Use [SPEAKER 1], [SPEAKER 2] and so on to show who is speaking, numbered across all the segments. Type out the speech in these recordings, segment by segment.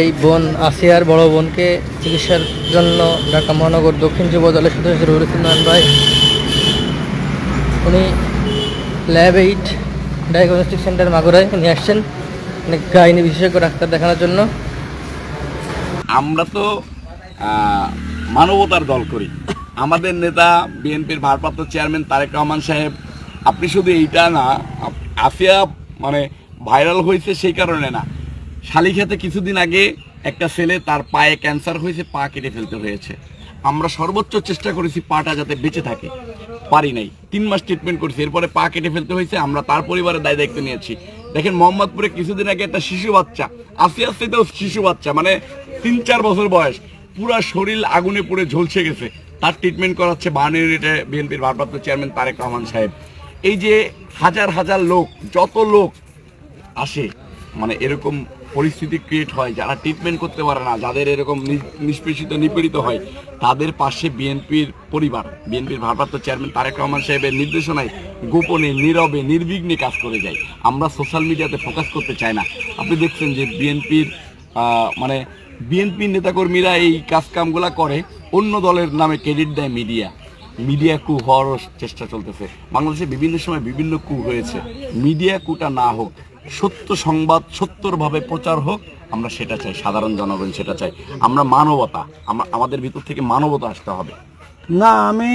[SPEAKER 1] এই বোন আসিয়ার বড় বোনকে চিকিৎসার জন্য ঢাকা মহানগর দক্ষিণ যুব দলের সদস্য রুরুসুন্নান ভাই উনি ল্যাব এইট ডায়াগনস্টিক সেন্টার মাগুরায় উনি আসছেন। মানে গাইনি বিশেষজ্ঞ ডাক্তার দেখানোর জন্য।
[SPEAKER 2] আমরা তো মানবতার দল করি। আমাদের নেতা বিএনপির ভারপ্রাপ্ত চেয়ারম্যান তারেক রহমান সাহেব, আপনি শুধু এইটা না আফিয়া মানে ভাইরাল হয়েছে সেই কারণে না। শালিখাতে কিছুদিন আগে একটা ছেলে তার পায়ে ক্যান্সার হয়েছে, পা কেটে ফেলতে হয়েছে। আমরা সর্বোচ্চ চেষ্টা করেছি পাটা যাতে বেঁচে থাকে। পারি নাই। তিন মাস ট্রিটমেন্ট করেছি, এরপরে পা কেটে ফেলতে হয়েছে, আমরা তার পরিবারের দায় দায়িত্ব নিয়েছি। দেখেন, মোহাম্মদপুরে কিছুদিন আগে একটা শিশু বাচ্চা, আস্তে আস্তে তো শিশু বাচ্চা মানে তিন চার বছর বয়স, পুরা শরীর আগুনে পুড়ে ঝলসে গেছে। তার ট্রিটমেন্ট করাচ্ছে বার্ন ইউনিটে বিএনপির ভারপ্রাপ্ত চেয়ারম্যান তারেক রহমান সাহেব। এই যে হাজার হাজার লোক, যত লোক আসে মানে এরকম পরিস্থিতি ক্রিয়েট হয়, যারা ট্রিটমেন্ট করতে পারে না, যাদের এরকম নিষ্পেষিত, নিপীড়িত হয়, তাদের পাশে বিএনপির পরিবার বিএনপির ভারপ্রাপ্ত চেয়ারম্যান তারেক রহমান সাহেবের নির্দেশনায় গোপনে, নীরবে, নির্বিঘ্নে কাজ করে যায়। আমরা সোশ্যাল মিডিয়াতে ফোকাস করতে চাই না। আপনি দেখছেন যে বিএনপির মানে বিএনপির নেতাকর্মীরা এই কাজকামগুলা করে, অন্য দলের নামে ক্রেডিট দেয় মিডিয়া মিডিয়া কু হওয়ারও চেষ্টা চলতেছে। বাংলাদেশে বিভিন্ন সময় বিভিন্ন কু হয়েছে। মিডিয়া কুটা না হোক, সত্য সংবাদ সত্যরভাবে প্রচার হোক, আমরা সেটা চাই, সাধারণ জনগণ সেটা চাই। আমরা মানবতা, আমরা, আমাদের ভিতর থেকে মানবতা আসতে হবে।
[SPEAKER 3] না, আমি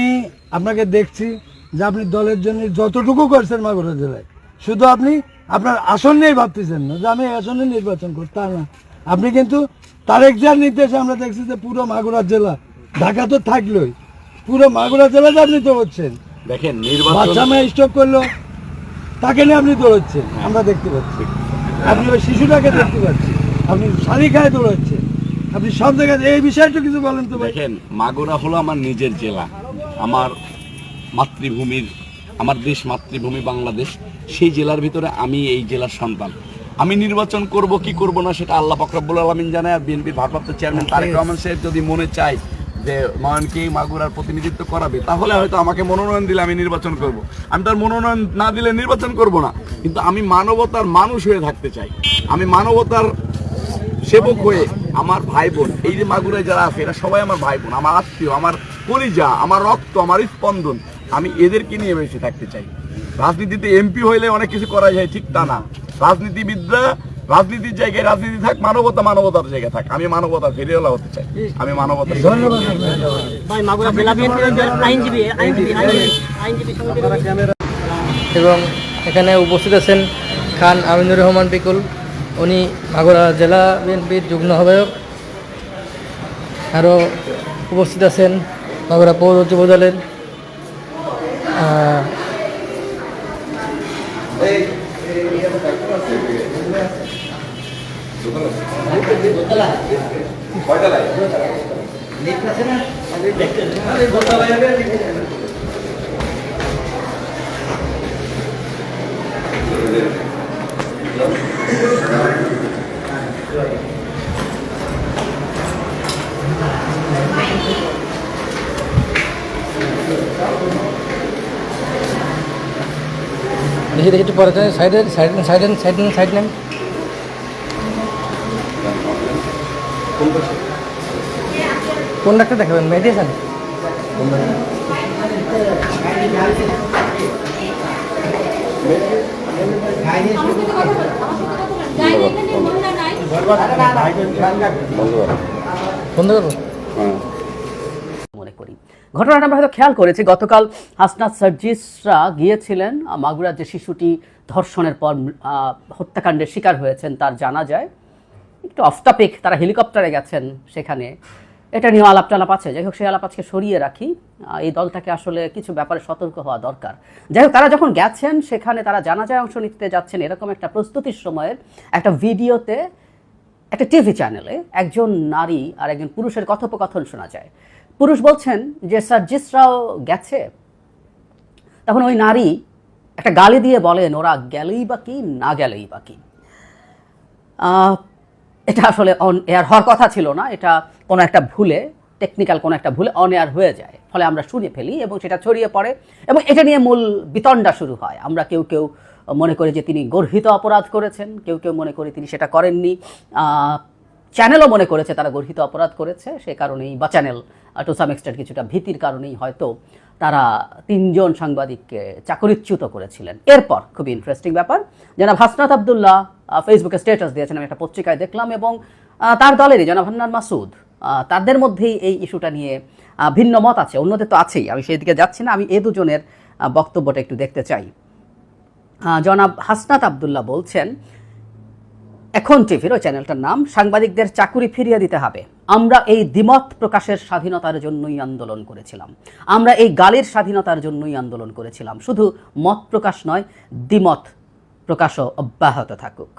[SPEAKER 3] আপনাকে দেখছি যে আপনি দলের জন্য যতটুকু করছেন মাগুরা জেলায়, শুধু আপনি আপনার আসন নিয়েই ভাবতেছেন না যে আমি আসনে নির্বাচন করব তা না। আপনি কিন্তু তারেক জিয়ার নির্দেশে আমরা দেখছি যে পুরো মাগুরা জেলা, ঢাকা তো থাকলোই। পুরো মাগুরা জেলাতে আপনি তো হচ্ছেন।
[SPEAKER 2] দেখেন
[SPEAKER 3] বাচ্চা
[SPEAKER 2] নির্বাচন
[SPEAKER 3] মেয়ে স্টক করল তাকে নিয়ে আপনি দৌড়চ্ছেন আমরা দেখতে পাচ্ছি। আপনি ওই শিশুটাকে দেখতে পাচ্ছি আপনি শালিকায় দৌড়াচ্ছেন। আপনি সব জায়গায় এই বিষয়টা কিছু বলেন তো
[SPEAKER 2] দেখেন মাগুরা হলো আমার নিজের জেলা। আমার মাতৃভূমির আমার দেশ মাতৃভূমি বাংলাদেশ। সেই জেলার ভিতরে আমি এই জেলার সন্তান। আমি নির্বাচন করব কি করব না সেটা আল্লাহ ফকরাবুল আলমিন জানে আর বিএনপির ভারপ্রাপ্ত চেয়ারম্যান তারেক রহমান সাহেব যদি মনে চায় যে মাগুরার প্রতিনিধিত্ব করাবে, তাহলে হয়তো আমাকে মনোনয়ন দিলে আমি নির্বাচন করব। আমি তার মনোনয়ন না দিলে নির্বাচন করব না। কিন্তু আমি মানবতার মানুষ হয়ে থাকতে চাই। আমি মানবতার সেবক হয়ে আমার ভাই বোন এই যে মাগুরায় যারা আছে, এরা সবাই আমার ভাই বোন আমার আত্মীয়, আমার পরিজা আমার রক্ত, আমার স্পন্দন, আমি এদেরকে নিয়ে বেশি থাকতে চাই। রাজনীতিতে এমপি হইলে অনেক কিছু করা যায়, ঠিক তা না। রাজনীতিবিদরা রাজনীতির জায়গায় রাজনীতি থাক মানবতা মানবতার জায়গায় থাক। আমি মানবতা ফেরিওয়ালা হতে চাই। আমি মানবতা
[SPEAKER 1] এবং এখানে উপস্থিত আছেন খান আমিনুর রহমান পিকুল উনি মাগুরা জেলা বিএনপির যুগ্ম আহ্বায়ক। আরও উপস্থিত আছেন মাগুরা পৌর যুব দলের দেখি দেখি একটু পরে সাইডে সাইড সাইড সাইড সাইড নেন। কোন ডাক্তার দেখাবেন? মেডিসিন বন্ধ
[SPEAKER 4] মনে করি ঘটনাটা আমরা হয়তো খেয়াল করেছি। গতকাল হাসনাত সার্জিসরা গিয়েছিলেন, মাগুরার যে শিশুটি ধর্ষণের পর হত্যাকাণ্ডের শিকার হয়েছেন, তার জানা যায়। একটু অফ টপিক তারা হেলিকপ্টারে গেছেন সেখানে। এটা নিয়ে আলাপ টালাপ আছে। যাই হোক, সেই আলাপ আজকে সরিয়ে রাখি। এই দলটাকে আসলে কিছু ব্যাপারে সতর্ক হওয়া দরকার। যাই হোক, তারা যখন গেছেন, সেখানে তারা জানাজায় অংশ নিতে যাচ্ছেন এরকম একটা প্রস্তুতির সময়ের একটা ভিডিওতে, একটা টিভি চ্যানেলে একজন নারী আর একজন পুরুষের কথোপকথন শোনা যায়। পুরুষ বলছেন যে, স্যার সার্জিসরাও গেছে? তখন ওই নারী একটা গালি দিয়ে বলেন, ওরা গেলেই বা কি, না গেলেই বা কি? এটা আসলে অন এয়ার হওয়ার কথা ছিল না, এটা কোনো একটা ভুলে টেকনিক্যাল কোনো একটা ভুলে অন এয়ার হয়ে যায়। ফলে আমরা শুনে ফেলি এবং সেটা ছড়িয়ে পড়ে এবং এটা নিয়ে মূল বিতণ্ডা শুরু হয়। আমরা কেউ কেউ মনে করে যে তিনি গর্হিত অপরাধ করেছেন, কেউ কেউ মনে করে তিনি সেটা করেননি। চ্যানেলও মনে করেছে তারা গর্হিত অপরাধ করেছে, সে কারণেই বা চ্যানেল টু সাম এক্সটেন্ট কিছুটা ভীতির কারণেই হয়তো তারা তিনজন সাংবাদিককে চাকরিচ্যুত করেছিলেন। এরপর খুবই ইন্টারেস্টিং ব্যাপার, জনাব হাসনাত আবদুল্লাহ ফেসবুকে স্ট্যাটাস দিয়েছেন, আমি একটা পত্রিকায় দেখলাম এবং তার দলেরই জনাব হান্নান মাসুদ তাদের মধ্যেই এই ইস্যুটা নিয়ে ভিন্ন মত আছে, অন্যদের তো আছেই, আমি সেই দিকে যাচ্ছি না, আমি এ দুজনের বক্তব্যটা একটু দেখতে চাই। জনাব হাসনাত আবদুল্লাহ বলছেন এখন টিভির ওই চ্যানেলটার নাম, সাংবাদিকদের চাকুরি ফিরিয়ে দিতে হবে। আমরা এই দ্বিমত প্রকাশের স্বাধীনতার জন্যই আন্দোলন করেছিলাম। আমরা এই গালির স্বাধীনতার জন্যই আন্দোলন করেছিলাম। শুধু মত প্রকাশ নয়, দ্বিমত প্রকাশও অব্যাহত থাকুক।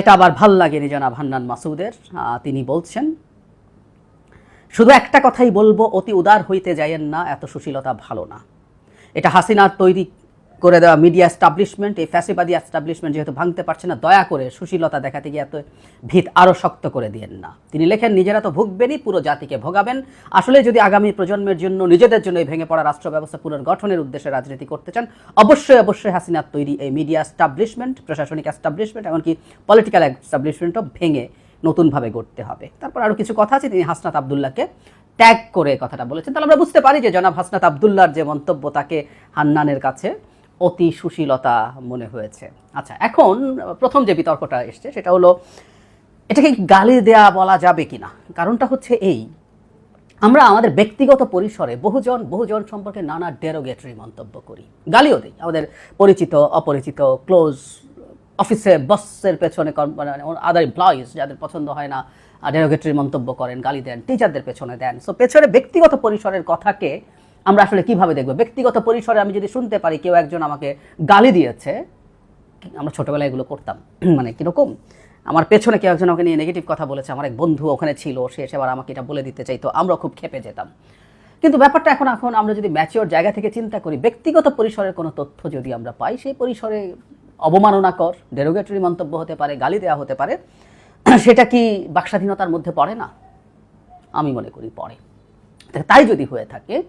[SPEAKER 4] এটা আবার ভালো লাগেনি জনাব হান্নান মাসুদের। তিনি বলছেন, শুধু একটা কথাই বলব, অতি উদার হইতে যাইয়েন না, এত সুশীলতা ভালো না। এটা হাসিনার তৈরি করে দেওয়া মিডিয়া এস্টাবলিশমেন্ট এই ফ্যাসিবাদী এস্টাবলিশমেন্ট যেহেতু ভাঙতে পারছে না, দয়া করে সুশীলতা দেখাতে গিয়ে এত ভিত আরও শক্ত করে দিয়েন না। তিনি লেখেন, নিজেরা তো ভুগবেনই, পুরো জাতিকে ভোগাবেন। আসলে যদি আগামী প্রজন্মের জন্য, নিজেদের জন্য এই ভেঙে পড়া রাষ্ট্র ব্যবস্থা পুনর্গঠনের উদ্দেশ্যে রাজনীতি করতে চান, অবশ্যই অবশ্যই হাসিনার তৈরি এই মিডিয়া এস্টাবলিশমেন্ট প্রশাসনিক এস্টাবলিশমেন্ট এমনকি পলিটিক্যাল এস্টাবলিশমেন্টও ভেঙে নতুনভাবে গড়তে হবে। তারপর আরও কিছু কথা আছে, তিনি হাসনাত আবদুল্লাহকে ট্যাগ করে কথাটা বলেছেন। তাহলে আমরা বুঝতে পারি যে জনাব হাসনাত আবদুল্লাহর যে মন্তব্য, তাকে হান্নানের কাছে অতি সুশীলতা মনে হয়েছে। আচ্ছা এখন প্রথম যে বিতর্কটা এসছে, সেটা হলো, এটাকে গালি দেয়া বলা যাবে কিনা? কারণটা হচ্ছে এই, আমরা আমাদের ব্যক্তিগত পরিসরে বহুজন বহুজন সম্পর্কে নানা ডেরোগেটরি মন্তব্য করি। গালিও দিই। আমাদের পরিচিত, অপরিচিত ক্লোজ অফিসে বসের পেছনে আদার এমপ্লয়িজ যাদের পছন্দ হয় না ডেরোগেটরি মন্তব্য করেন, গালি দেন টিচারদের পেছনে দেন। সো পেছনে ব্যক্তিগত পরিসরের কথাকে আমরা আসলে কীভাবে দেখব? ব্যক্তিগত পরিসরে আমি যদি শুনতে পারি কেউ একজন আমাকে গালি দিয়েছে, আমরা ছোটবেলায় এগুলো করতাম। মানে কীরকম? আমার পেছনে কেউ একজন আমাকে নিয়ে নেগেটিভ কথা বলেছে, আমার এক বন্ধু ওখানে ছিল, সে এসে আবার আমাকে এটা বলে দিতে চাইতো, আমরা খুব খেপে যেতাম। কিন্তু ব্যাপারটা এখন এখন আমরা যদি ম্যাচিওর জায়গা থেকে চিন্তা করি, ব্যক্তিগত পরিসরের কোনো তথ্য যদি আমরা পাই, সেই পরিসরে অবমাননাকর ডেরোগেটরি মন্তব্য হতে পারে, গালি দেওয়া হতে পারে, সেটা কি বাকস্বাধীনতার মধ্যে পড়ে না? আমি মনে করি পড়ে। তাই যদি হয়ে থাকে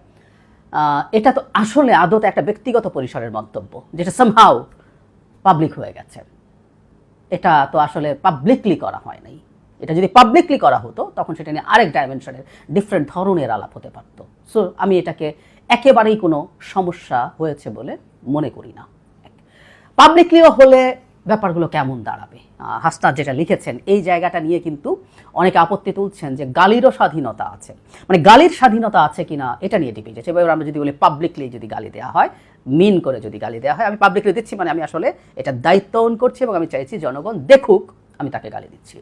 [SPEAKER 4] এটা তো আসলে আদত একটা ব্যক্তিগত পরিসরের মন্তব্য, যেটা সামহাও পাবলিক হয়ে গেছে। এটা তো আসলে পাবলিকলি করা হয় নাই। এটা যদি পাবলিকলি করা হতো, তখন সেটা নিয়ে আরেক ডাইমেনশনের ডিফারেন্ট ধরনের আলাপ হতে পারতো। সো আমি এটাকে একেবারেই কোনো সমস্যা হয়েছে বলে মনে করি না। পাবলিকলিও হলে ব্যাপারগুলো কেমন দাঁড়াবে? আহ, হাসনাত যেটা লিখেছেন এই জায়গাটা নিয়ে কিন্তু অনেকে আপত্তি তুলছেন যে গালিরও স্বাধীনতা আছে। মানে গালির স্বাধীনতা আছে কিনা এটা নিয়ে ডিপেন্ড আছে এবার আমরা যদি বলি পাবলিকলি যদি গালি দেওয়া হয় মিন করে যদি গালি দেওয়া হয় আমি পাবলিকলি দিচ্ছি মানে আমি আসলে এটা দায়িত্ব অন করছি এবং আমি চাইছি জনগণ দেখুক আমি তাকে গালি দিচ্ছি।